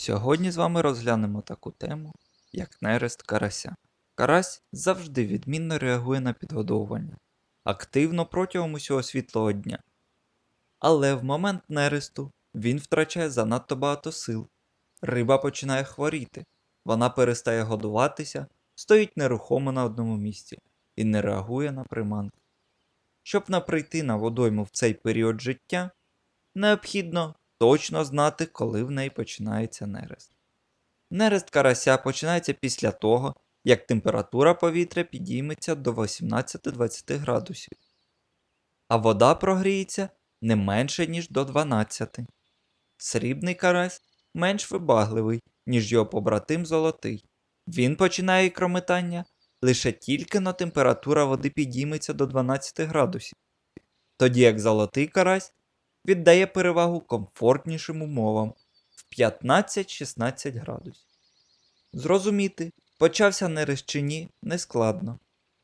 Сьогодні з вами розглянемо таку тему, як нерест карася. Карась завжди відмінно реагує на підгодовування, активно протягом усього світлого дня. Але в момент нересту він втрачає занадто багато сил. Риба починає хворіти, вона перестає годуватися, стоїть нерухомо на одному місці і не реагує на приманки. Щоб не прийти на водойму в цей період життя, необхідно точно знати, коли в неї починається нерест. Нерест карася починається після того, як температура повітря підійметься до 18-20 градусів, а вода прогріється не менше, ніж до 12. Срібний карась менш вибагливий, ніж його побратим золотий. Він починає ікрометання лише тільки но температура води підійметься до 12 градусів, тоді як золотий карась віддає перевагу комфортнішим умовам в 15-16 градусів. Зрозуміти, почався нерест чи ні, нескладно.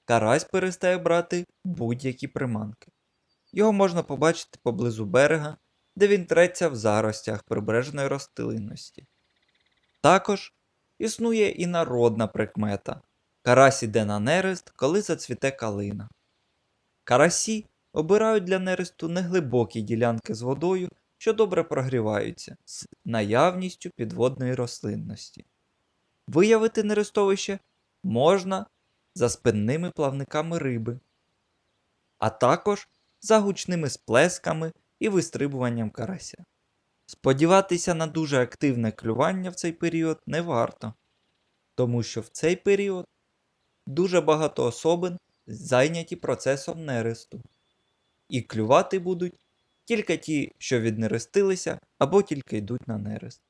Карась перестає брати будь-які приманки. Його можна побачити поблизу берега, де він треться в заростях прибережної рослинності. Також існує і народна прикмета. Карась іде на нерест, коли зацвіте калина. Карасі обирають для нересту неглибокі ділянки з водою, що добре прогріваються, з наявністю підводної рослинності. Виявити нерестовище можна за спинними плавниками риби, а також за гучними сплесками і вистрибуванням карася. Сподіватися на дуже активне клювання в цей період не варто, тому що в цей період дуже багато особин зайняті процесом нересту, і клювати будуть тільки ті, що віднерестилися або тільки йдуть на нерест.